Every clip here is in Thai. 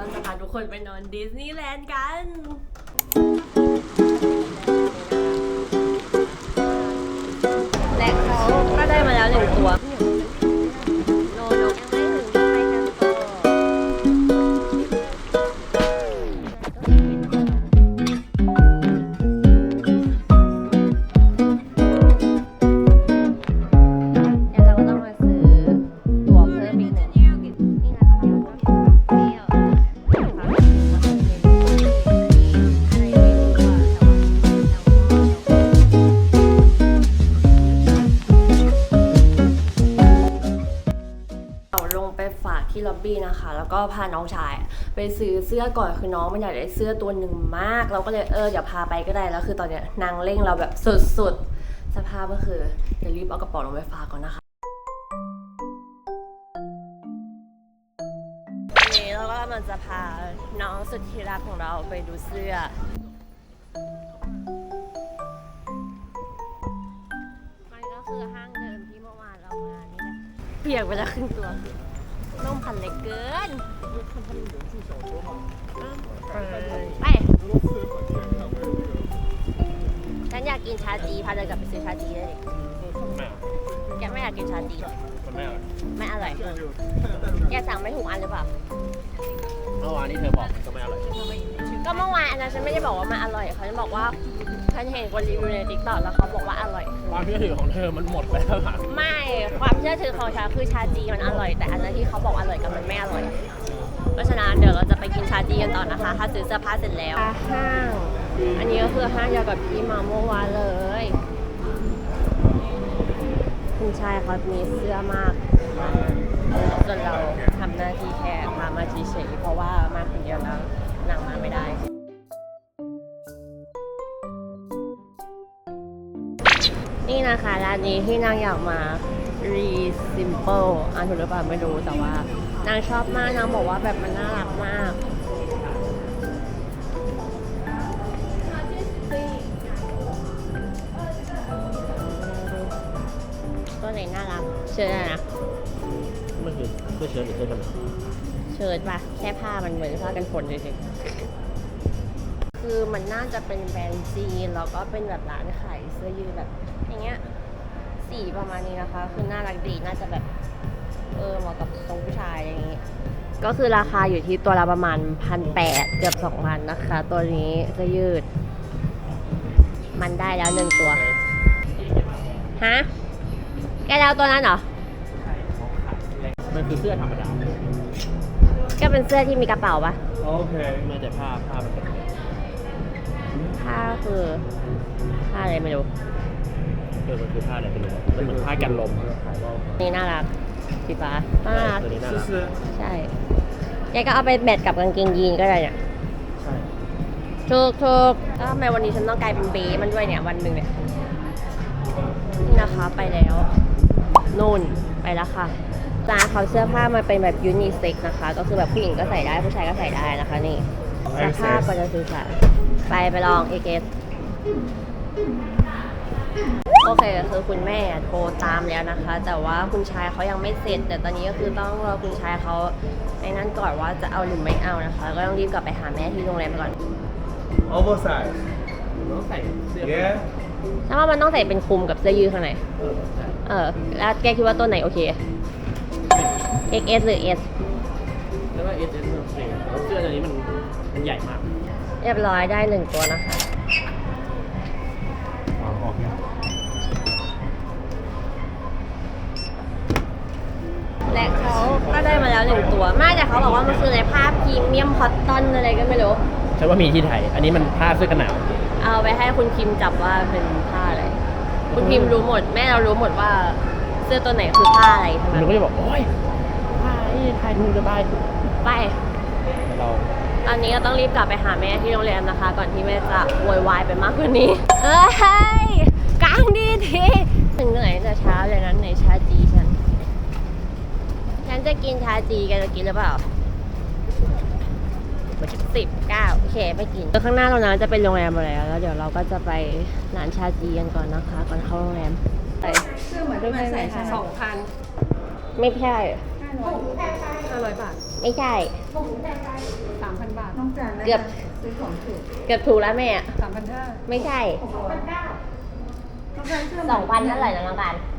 เราจะพาทุกคนไปนอนดิสนีย์แลนด์กัน ก็พาน้องชาย ไปซื้อเสื้อก่อนคือน้องมันอยากได้เสื้อตัวหนึ่งมาก เราก็เลยเออเดี๋ยวพาไปก็ได้แล้วคือตอนเนี้ยนางเร่งเราแบบสุดๆสภาพก็คือเดี๋ยวรีบเอากระเป๋าลงไปฝากก่อนนะคะวันนี้เราก็กำลังจะพาน้องสุดที่รักของเราไปดูเสื้อมันก็คือห้างเดิมที่เมื่อวานเรามานี่แหละเปียกไปแล้วครึ่งตัว นุ่มพันเล็กเกินไปฉันอยากกินชาจีพาเดินกลับไปซื้อชาจีได้ดิไม่เอาแกไม่อยากกินชาจีเหรอมันไม่เอาไม่อร่อยแกสั่งไม่ถูกอันหรือเปล่าเมื่อวานนี้เธอบอกมันก็ไม่อร่อย ก็เมื่อวานอันนั้นฉันไม่ได้บอกว่ามันอร่อยเขาจะบอกว่า ฉันเห็นคนรีวิวในติ๊กต็อกแล้วเขาบอกว่าอร่อย ความเชื่อถือของเธอมันหมดไปแล้วค่ะไม่ความเชื่อถือของฉันคือชาจีมันอร่อย แต่อันนั้นที่เขาบอกอร่อยกับมันไม่อร่อย เพราะฉะนั้นเดี๋ยวเราจะไปกินชาจีกันต่อนะคะถ้าซื้อเสื้อผ้าเสร็จแล้วห้างอันนี้ก็คือห้างเดียวกับที่มาเมื่อวานเลย คุณชายเขามีเสื้อมากส่วนเราทำหน้าที่แค่พามาเฉยๆเพราะว่ามาคนเดียวแล้วนางมาไม่ได้ นี่นะคะร้านนี้ที่นางอยากมา re simple อ่านถูกหรือเปล่าไม่รู้แต่ว่านางชอบมากนางบอกว่าแบบมันน่ารักมากตัวไหนน่ารักเชิญนะมันคือเสื้อเชิ้ตหรือเสื้อกันหนาวเชิญปะแค่ผ้ามันเหมือนผ้ากันฝนเฉยๆคือมันน่าจะเป็นแบรนด์จีนแล้วก็เป็นแบบร้านขายเสื้อยืดแบบอย่างเงี้ย สีประมาณนี้นะคะ คือน่ารักดีน่าจะแบบ เออเหมาะกับทรงผู้ชายอะไรอย่างงี้ ก็คือราคาอยู่ที่ตัวละประมาณพันแปดเกือบสองพันนะคะ ตัวนี้เสื้อยืด มันได้แล้วหนึ่งตัวฮะแกแล้วตัวนั้นเหรอมันคือเสื้อธรรมดา ก็เป็นเสื้อที่มีกระเป๋าปะโอเคไม่แต่ผ้าผ้ามันเป็นผ้าคือผ้าอะไรไม่รู้เออมันคือผ้าอะไรเป็นรู้มันเหมือนผ้ากันลมนี่น่ารักสีฟ้าน่ารักตัวนี้น่ารักใช่แกก็เอาไปแมทกับกางเกงยีนก็ได้เนี่ยใช่ถูกถูกแล้วทำไมวันนี้ฉันต้องกลายเป็นเบสมันด้วยเนี่ยวันหนึ่งเนี่ยนี่นะคะไปแล้วนู่นไปแล้วค่ะร้านเขาเสื้อผ้ามันเป็นแบบยูนิเซ็กนะคะ ก็คือแบบผู้หญิงก็ใส่ได้ผู้ชายก็ใส่ได้นะคะนี่สภาพก็จะสื่อสารไปไปลองเอเกส โอเคคือคุณแม่โทรตามแล้วนะคะ แต่ว่าคุณชายเขายังไม่เสร็จ แต่ตอนนี้ก็คือต้องรอคุณชายเขาในนั้นก่อนว่าจะเอาหรือไม่เอานะคะ ก็ต้องรีบกลับไปหาแม่ที่โรงแรมก่อน Oversize. ต้องใส่เสื้อ Yeah. ถ้าว่ามันต้องใส่เป็นคลุมกับเสื้อยืดข้างในเออใช่เออแล้วแกคิดว่าตัวไหนโอเค XS หรือ S แล้วก็ S S มันเสื้อแล้วเสื้อตัวนี้มันมันใหญ่มาก เรียบร้อยได้หนึ่งตัวนะคะ แล้วหนึ่งตัวไม่แต่เขาบอกว่ามันคือในผ้าพรีเมียมคอตตอนอะไรก็ไม่รู้ฉันว่ามีที่ไทย อันนี้มันผ้าเสื้อกันหนาวเอาไปให้คุณพิมพ์จับว่าเป็นผ้าอะไร คุณพิมพ์รู้หมด แม่เรารู้หมดว่าเสื้อตัวไหนคือผ้าอะไรทั้งมันั้นนก็จะบอกโอ้ยผ้าที่ไทยถูกสบายไป แต่เรา ตอนนี้เราต้องรีบกลับไปหาแม่ที่โรงแรมนะคะ ก่อนที่แม่จะโวยวายไปมากกว่านี้ เอ้ยกลางดีทีถึงเหนื่อยแต่เช้าเลยนั้นในชาจี ฉันฉันจะกินชาจีแกันจะกินหรือเปล่าไม่กินสิบเก้าโอเคไม่กินข้างหน้าเรานั้นจะเป็นโรงแรมหมดแล้ว แล้วเดี๋ยวเราก็จะไปร้านชาจีกันก่อนนะคะ ก่อนเข้าโรงแรมไปเสื้อเหมือนที่มันใส่สองพันไม่ใช่ห้าร้อยบาท ไม่ใช่เกือบซื้อของถูกเกือบถูกแล้วแม่สามพันห้าไม่ใช่ต้องการเสื้อสองพันเท่าไหร่นะน้องการสองพันห้า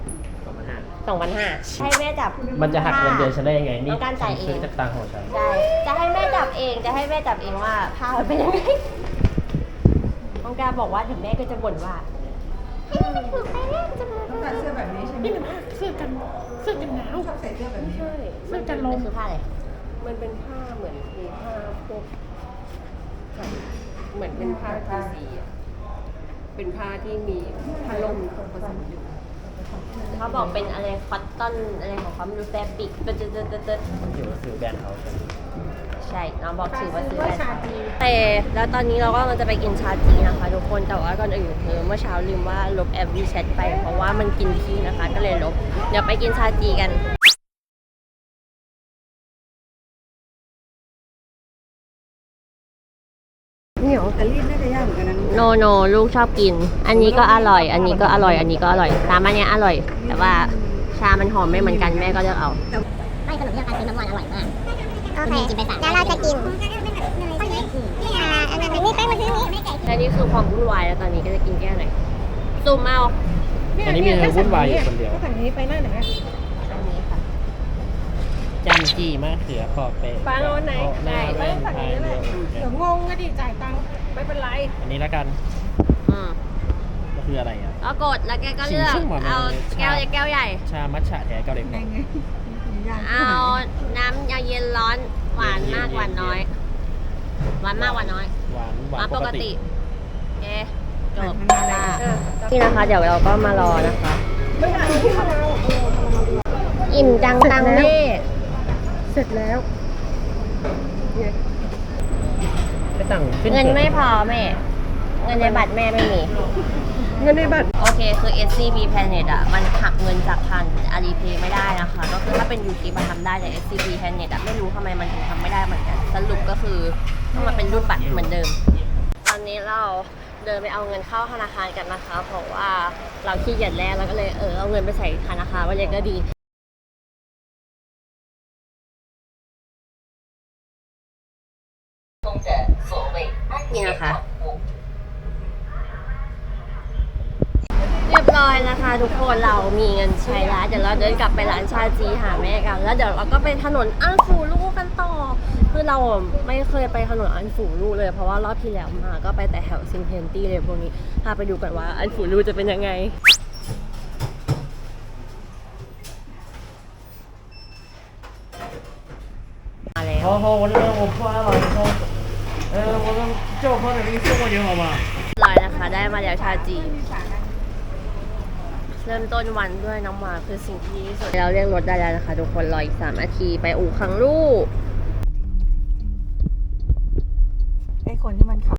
สองพันห้าให้แม่จับมันจะหักเงินเดือนฉันได้ยังไงนี่ต้องการจ่ายเองซื้อจากตังค์ของฉันใช่จะให้แม่จับเอง จะให้แม่จับเองว่าผ้ามันเป็นยังไงน้องการบอกว่าถึงแม่ก็จะบ่นว่าให้มันถูกไปแม่จะมาต้องการเสื้อแบบนี้ใช่ไหมนี่มันผ้าเสื้อกันเสื้อกันหนาวชอบใส่เสื้อแบบนี้ใช่มันจะลมคือผ้าอะไร มันเป็นผ้าเหมือนมีผ้าพวกเหมือนเป็นผ้าทีสีอะเป็นผ้าที่มีผ้าล่มผสมอยู่ เขาบอกเป็นอะไรคอตตอนอะไรของเขาไม่รู้แฟบบิกเตดเตดเตดเตดมันถือว่าซื้อแบรนด์เขาฉันใช่น้องบอกถือว่าซื้อได้แต่แล้วตอนนี้เราก็กำลังจะไปกินชาจีนะคะ ทุกคนแต่ว่าก่อนอื่นคือเมื่อเช้าลืมว่าลบแอปวีแชทไปเพราะว่ามันกินที่นะคะ ก็เลยลบเดี๋ยวไปกินชาจีกัน เหนียวแต่รีดน่าจะยากเหมือนกันนะโนโนลูกชอบกิน อันนี้ก็อร่อย อันนี้ก็อร่อย อันนี้ก็อร่อยตามอันเนี้ยอร่อย แต่ว่าชามันหอมไม่เหมือนกันแม่ก็เลือกเอาไม่ขนมที่เราการซื้อน้ำมันอร่อยมากโอเคกินไปสามแล้วเราจะกินนี่อ่าอันนั้นนี่แป้งมาซื้อนี้และนี่คือความวุ่นวายแล้วตอนนี้ก็จะกินแก้วไหนซูมเอาอันนี้มีเธอวุ่นวายอยู่คนเดียวถ้าฝั่งนี้ไปหน้าไหนอะอันนี้ค่ะ จันจีมะเขือขอบเปะปลาโลไหนหน้าไปแว่นฝั่งพายนี้แหเรืละอเดี๋ยวงงก็ดิจ่ายตังค์ไม่เป็นไร อันนี้แล้วกันอืมก็คืออะไรอะก็กดแล้วแกก็เลือกชิมๆมาเอาเลยแก้วเล็กแก้วใหญ่ ชามัทฉะแท้เกาหลีไงไงยากเอาน้ำยาเย็นร้อนหวานมากหวานน้อย หวานมากหวานน้อย หวานหวาวหานนปปกกติติเอ๊ะจบมันอะไรค่ะนี่นะคะเดี๋ยวเราก็มารอนะคะ อิ่มจังตังแม่ เสร็จแล้วไม่ต่างขึ้เงินไม่พอแม่ เงินในบัตรแม่ไม่มี เงินในบัตร โอเค คือ SCB Planet อะ มันหักเงินจากพัน Alipay ไม่ได้นะคะ ก็คือถ้าเป็น UT มันทำได้แต่ SCB Planet อะ ไม่รู้ทำไมมันถึงทำไม่ได้เหมือนกัน สรุปก็คือต้องมาเป็นรูดบัตรเหมือนเดิม ตอนนี้เราเดินไปเอาเงินเข้าธนาคารกันนะคะ เพราะว่าเราขี้เกียจแลกแล้วก็เลยเออเอาเงินไปใส่ธนาคารไว้เลยก็ดี ทุกคนเรามีเงินใช้แล้วเดี๋ยวเราเดินกลับไปร้านชาจีหาแม่กัน แล้วเดี๋ยวเราก็ไปถนนอันฝูลู่กันต่อ คือเราไม่เคยไปถนนอันฝูลู่เลย เพราะว่ารอบที่แล้วมาก็ไปแต่แถวซินเพนตี้เลยพวกนี้พาไปดูกันว่าอันฝูลู่จะเป็นยังไง มาแล้ว 好好，我这边我破案了，然后，呃，我们叫我朋友给你送过去好吗？ ร้อยนะคะ ได้มาแล้วชาจี เริ่มต้นวันด้วยน้ำหวานคือสิ่งที่ดีที่สุดเราเรียกรถได้แล้วนะคะ ทุกคนรออีกสามนาทีไปอู่คังลูกไอ้คนที่มันขับ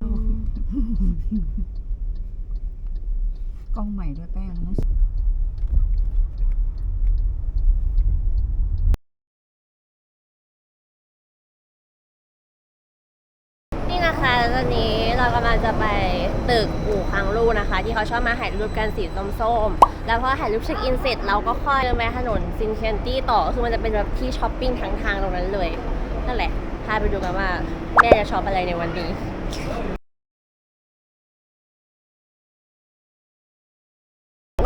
กล้องใหม่ด้วยแป้งนะ นี่นะคะตอนนี้เรากำลังจะไปตึกอู่คังลูกนะคะ ที่ เขาชอบมาถ่ายรูปกันสีส้มๆ แล้วพอถ่ายรูปเช็คอินเสร็จเราก็ค่อยเดินไปถนนซินเคนตี้ต่อ คือมันจะเป็นแบบที่ช้อปปิ้งทั้งทางตรงนั้นเลย นั่นแหละ พาไปดูกันว่าแม่จะชอปอะไรในวันนี้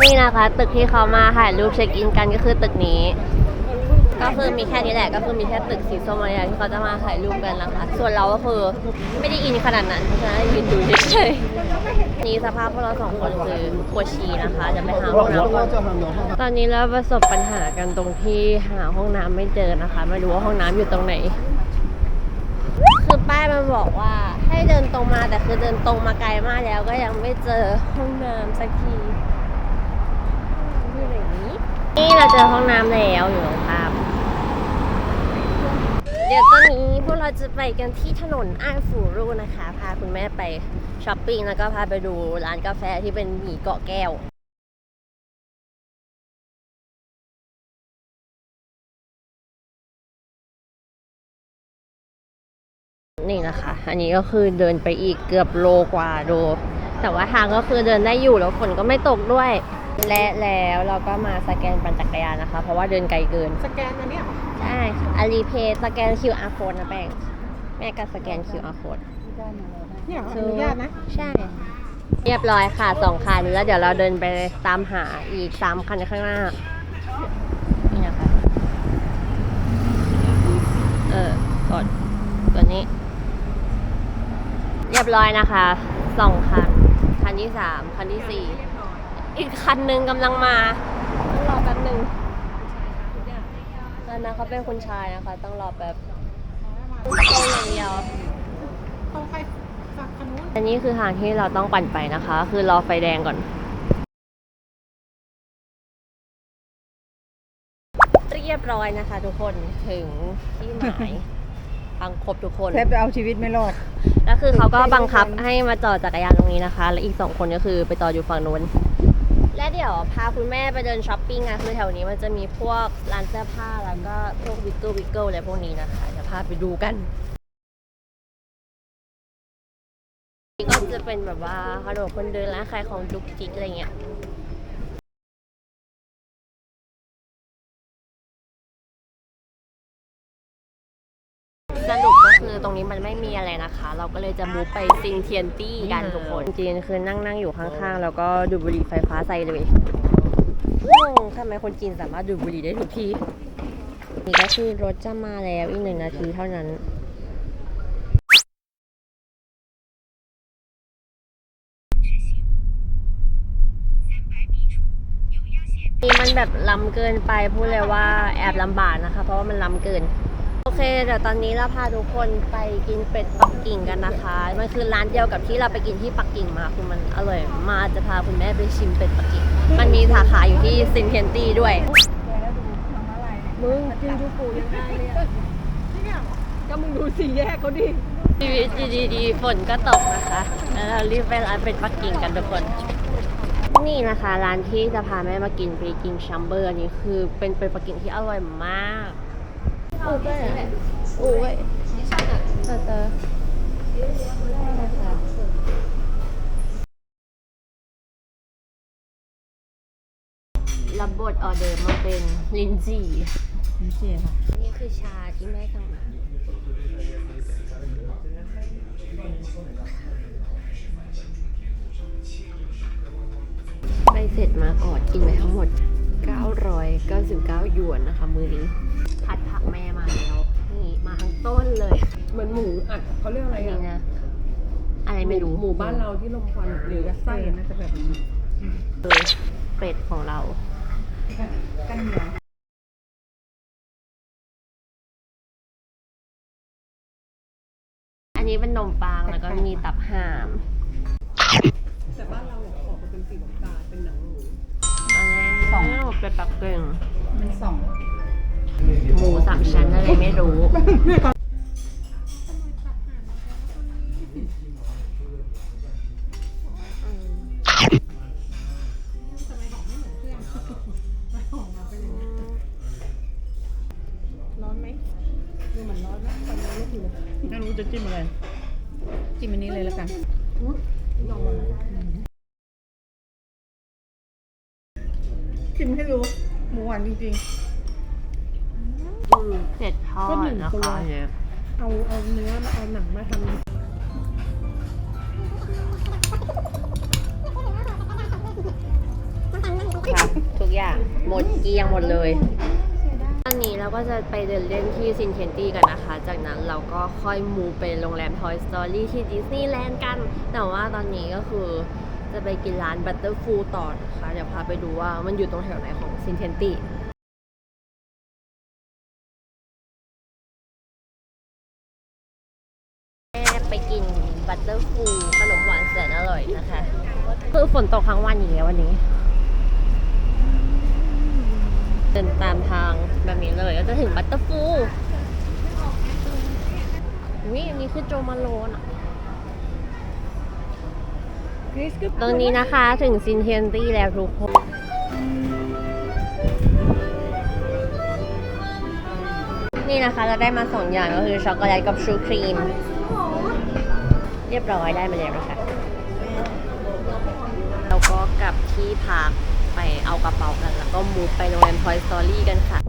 นี่นะคะ ตึกที่เขามาถ่ายรูปเช็คอินกันก็คือตึกนี้ ก็คือมีแค่นี้แหละก็คือมีแค่ตึกสีส้มอะไรอย่างที่เขาจะมาถ่ายรูปกันนะคะส่วนเราก็คือไม่ได้อินขนาดนั้นเพราะฉะนั้นยืนดูเฉยๆนี่สภาพพวกเราสองคนคือปวดฉี่นะคะจะไปหาห้องน้ำก่อนตอนนี้เราประสบปัญหากันตรงที่หาห้องน้ำไม่เจอนะคะไม่รู้ว่าห้องน้ำอยู่ตรงไหนคือป้ายมันบอกว่าให้เดินตรงมาแต่คือเดินตรงมาไกลมากแล้วก็ยังไม่เจอห้องน้ำสักทีอยู่ไหนนี้นี่เราเจอห้องน้ำแล้วอยู่ตรงข้าม เดี๋ยวตอนนี้พวกเราจะไปกันที่ถนนอ้ายฝูรูนะคะ พาคุณแม่ไปช้อปปิ้งแล้วก็พาไปดูร้านกาแฟที่เป็นหมี่เกาะแก้วนี่นะคะ อันนี้ก็คือเดินไปอีกเกือบโลกว่าโลแต่ว่าทางก็คือเดินได้อยู่แล้วฝนก็ไม่ตกด้วย และแล้วเราก็มาสแกนปั่นจักรยานนะคะ เพราะว่าเดินไกลเกิน สแกนอันเนี้ยเหรอใช่ค่ะอาลีเพย์สแกน QR code นะแป้งแม่ก็สแกน QR code เนี่ยอนุญาตนะใช่ เรียบร้อยค่ะสองคันแล้วเดี๋ยวเราเดินไปตามหาอีกสามคันข้างหน้า นี่นะคะ เออกดตัวนี้ เรียบร้อยนะคะสองคัน คันที่สามคันที่สี่ อีกคันหนึ่งกำลังมา ต้องรอแป๊บหนึ่งอันนั้นเขาเป็นคุณชายนะคะ ต้องรอแป๊บตรงอย่างเดียวอันนี้คือทางที่เราต้องปั่นไปนะคะ คือรอไฟแดงก่อนเรียบร้อยนะคะ ทุกคนถึงที่หมายพังครบทุกคน แทบจะเอาชีวิตไม่รอด แล้วคือเขาก็บังคับให้มาจอดจักรยานตรงนี้นะคะ และอีกสองคนก็คือไปจอดอยู่ฝั่งนู้น และเดี๋ยวพาคุณแม่ไปเดินช้อปปิ้งอะคือแถวนี้มันจะมีพวกร้านเสื้อผ้าแล้วก็พวกวิกเกิลวิกเกิลอะไรพวกนี้นะคะเดี๋ยวพาไปดูกันนี่ก็จะเป็นแบบว่าขนมคนเดินร้านขายของจุกจิกอะไรเงี้ยสรุก คือตรงนี้มันไม่มีอะไรนะคะ เราก็เลยจะมูฟไปซิงเทียนตี้กันทุกคนจีนคือนั่งนั่งอยู่ข้างๆ แล้วก็ดูดบุหรี่ไฟฟ้าใส่เลยงงทำไมคนจีนสามารถดูดบุหรี่ได้ทุกที่นี่ก็คือรถจะมาแล้วอีกหนึ่งนาทีเท่านั้นนี่มันแบบล้ำเกินไปพูดเลยว่าแอบลำบากนะคะ เพราะว่ามันล้ำเกินโอ เคเดี๋ยวตอนนี้เราพาทุกคนไปกินเป็ดปักกิ่งกันนะคะ มันคือร้านเดียวกับที่เราไปกินที่ปักกิ่งมาคือมันอร่อยมากจะพาคุณแม่ไปชิมเป็ดปักกิ่ง มันมีสาขาอยู่ที่ซินเทนตี้ด้วยมึงกินดูปูยังได้เลยก็มึงดูสี่แยกเขาดิชีวิตดีๆฝนก็ตกนะคะแล้วเรารีบไปร้านเป็ดปักกิ่งกันทุกคนนี่นะคะร้านที่จะพาแม่มากินไปกินชัมเบอร์อันนี้คือเป็นเป็ดปักกิ่งที่อร่อยมาก อูเว้ยอูเว้ยเออเออรับบทออเดอร์มาเป็นลินจีนี่เจ๊ค่ะ นี่คือชาที่แม่สั่งมาไปเสร็จมาก่อนกินไปทั้งหมด 999 หยวนนะคะ มือนี้ ผัดผักแม่มาแล้ว นี่มาทั้ง ต้นเลยเหมือนหมูอัดเขาเรียกอะไรอันนี้อะนะอะไรไม่รู้หมูบ้านเราที่ลมควันหรือไส้ไส้น่าจะแบบนี้เออเป็ดของเรา กันเหนียวอันนี้เป็นนมปังแล้วก็มีตับห่ามแต่บ้านเราเนี่ยออกมาเป็นสีน้ำตาลเป็นหนังหมูอันนี้สองเป็ดปักกิ่งมันสอง หมูสามชั้นอะไรไม่รู้านจริงเผ็ดทอดนะคะเนี่ยเอาเอาเนื้อมาเอาหนังมาทำครับทุกอย่างหมดเกลี้ยงหมดเลยตอนนี้เราก็จะไปเดินเล่นที่ซินเทนตี้กันนะคะ จากนั้นเราก็ค่อยมูไปโรงแรม Toy Story ที่ดิสนีย์แลนด์กัน แต่ว่าตอนนี้ก็คือ จะไปกินร้าน Butterful ต่อนะคะ เดี๋ยวพาไปดูว่ามันอยู่ตรงแถวไหนของซินเทนตีแม่ไปกินบัตเตอร์ฟูขนมหวานแสนอร่อยนะคะ คือฝนตกทั้งวันอย่างเงี้ยวันนี้ เดินตามทางแบบนี้เลยก็จะถึงบัตเตอร์ฟูวิอันนี้คือโจมาโลนอะ ตรงนี้นะคะถึงซินเทียนตี้แล้วทุกคนนี่นะคะเราได้มาสองอย่างก็คือช็อกโกแลตกับชูครีม เรียบร้อยได้มาแล้วนะคะเราก็กลับที่พักไปเอากระเป๋ากัน แล้วก็มูฟไปโรงแรม Toy Story กันค่ะ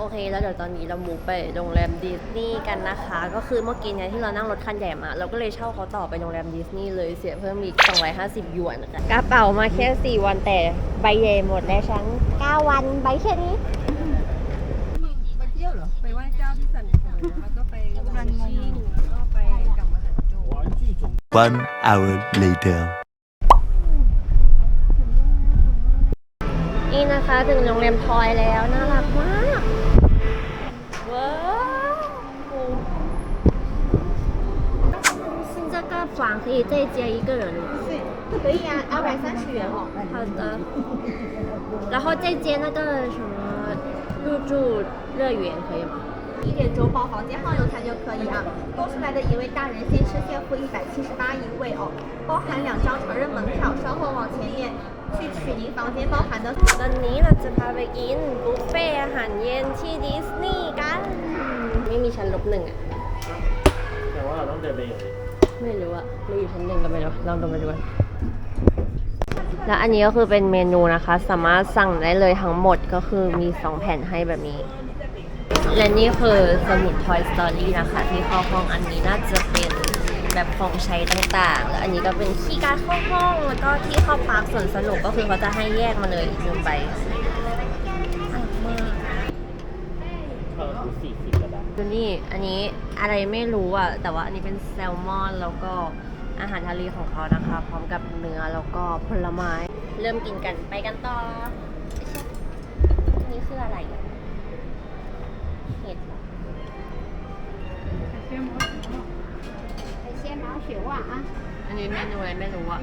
โอโอเค แล้วเดี๋ยวตอนนี้เรามูฟไปโรงแรมดิสนีย์กันนะคะ ก็คือเมื่อกี้เนี่ยที่เรานั่งรถคันใหญ่มาเราก็เลยเช่าเขาต่อไปโรงแรมดิสนีย์เลยเสียเพิ่มอีก 250 หยวนค่ะกระเป๋ามาแค่ 4 วันแต่ใบใหญ่หมดแล้วฉัน9วันใบแค่นี้ไปเที่ยวเหรอ ไปไหว้เจ้าที่สันติแล้วก็ไปรันชิ่งแล้วก็ไปกลับมาหาโจ One hour later. นี่นะคะถึงโรงแรมทอยแล้ว น่ารักมาก 房可以再接一个人吗？可以啊，二百三十元哦。好的。然后再接那个什么入住乐园可以吗？一点周报房间号用餐就可以啊。多出来的一位大人先吃现付一百七十八一位哦，包含两张成人门票，稍后往前面去取您房间包含的。 ตอนนี้เราจะพาไปกินบุฟเฟ่อาหารเย็นที่ดิสนีย์กัน ไม่มีชั้นลบหนึ่งอะ แต่ว่าเราต้องเดินไปอย่างไร ไม่รู้อะไม่อยู่ชั้นหนึ่งก็ไม่รู้ลองดูมาดูกันแล้วอันนี้ก็คือเป็นเมนูนะคะ สามารถสั่งได้เลยทั้งหมดก็คือมี 2 แผ่นให้แบบนี้ และนี่คือสมุด Toy Story นะคะ ที่เข้าห้องอันนี้น่าจะเป็นแบบของใช้ต่างๆ แล้วอันนี้ก็เป็นคีย์การ์ดเข้าห้องแล้วก็ที่เข้าปาร์คสวนสนุกก็คือเขาจะให้แยกมาเลยอีกหนึ่งใบน่ารักมากเราคือสี่สิบกระดาษ ดูนี่ อันนี้อะไรไม่รู้อ่ะ แต่ว่าอันนี้เป็นแซลมอน แล้วก็อาหารทะเลของเขานะคะ พร้อมกับเนื้อแล้วก็ผลไม้ เริ่มกินกันไปกันต่ออันนี่คืออะไรอ่ะเห็ดเหรอ 海鲜毛血旺啊。 อันนี้เมนูอะไรไม่รู้อ่ะ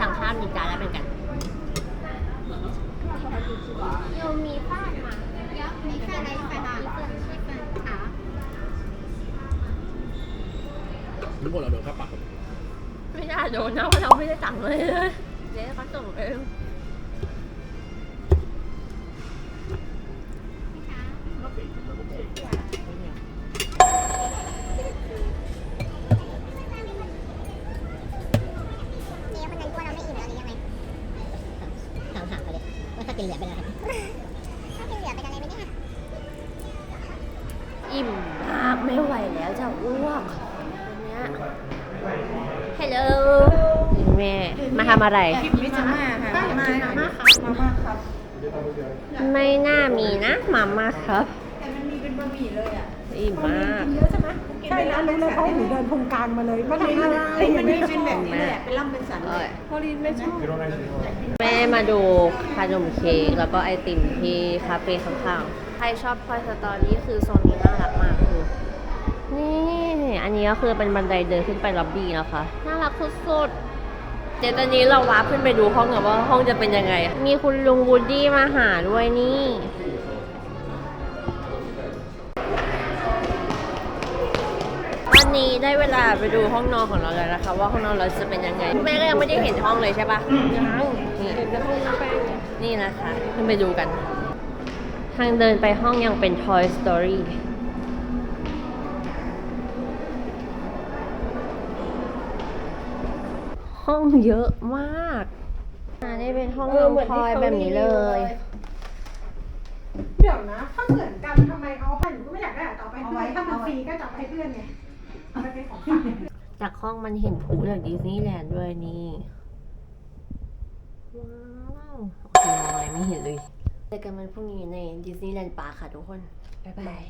สั่งข้าวมีจานแล้วเป็นกัน 有米饭吗？有米饭来一份啊， ทั้งหมดเราโดนค่าปรับ ไม่น่าโดนนะเพราะเราไม่ได้สั่งเลยเจ๊เขาส่งเองำอะไรไม่จะมาค่ะมาค่ะมาค่ะมาม่าครับไม่น่ามีนะมาม่าครับ แต่มันมีเป็นบะหมี่เลยอะอิ่มมากใช่แล้วรู้เลยเขาหนูเดินโครงการมาเลยมันทำอะไรมันไม่เป็นแบบนี้แหละเป็นล่ำเป็นสันเอ้ยพอลินไม่ชอบแม่มาดูขนมเค้กแล้วก็ไอติมที่คาเฟ่ข้างๆใครชอบ Toy Story คือโซนนี้น่ารักมากคือนี่อันนี้ก็คือเป็นบันไดเดินขึ้นไปล็อบบี้นะคะน่ารักสุดๆ เดี๋ยวตอนนี้เราวาร์ปขึ้นไปดูห้องกันว่าห้องจะเป็นยังไง มีคุณลุงวูดดี้มาหาด้วยนี่ วันนี้ได้เวลาไปดูห้องนอนของเราแล้วนะคะ ว่าห้องนอนเราจะเป็นยังไงแม่ก็ยังไม่ได้เห็นห้องเลยใช่ปะยังนี่นี่นะคะ ขึ้นไปดูกัน ทางเดินไปห้องยังเป็น Toy Story ห้องเยอะมากอ่านี่เป็นห้องนอนทอยแบบนี้เลย เดี๋ยวนะ ถ้าเหมือนกันทำไมเอาให้หนูก็ไม่อยากได้อะต่อไปเพื่อนถ้ามันฟรีก็จะเอาไปให้เพื่อนไงเอาไปเป็นของฝากจากห้องมันเห็นผูจากดิสนีย์แลนด์ด้วยนี่ ว้าวโอเคมองอะไรไม่เห็นเลยเจอกันวันพรุ่งนี้ในดิสนีย์แลนด์ปาร์คค่ะทุกคน บ๊ายบาย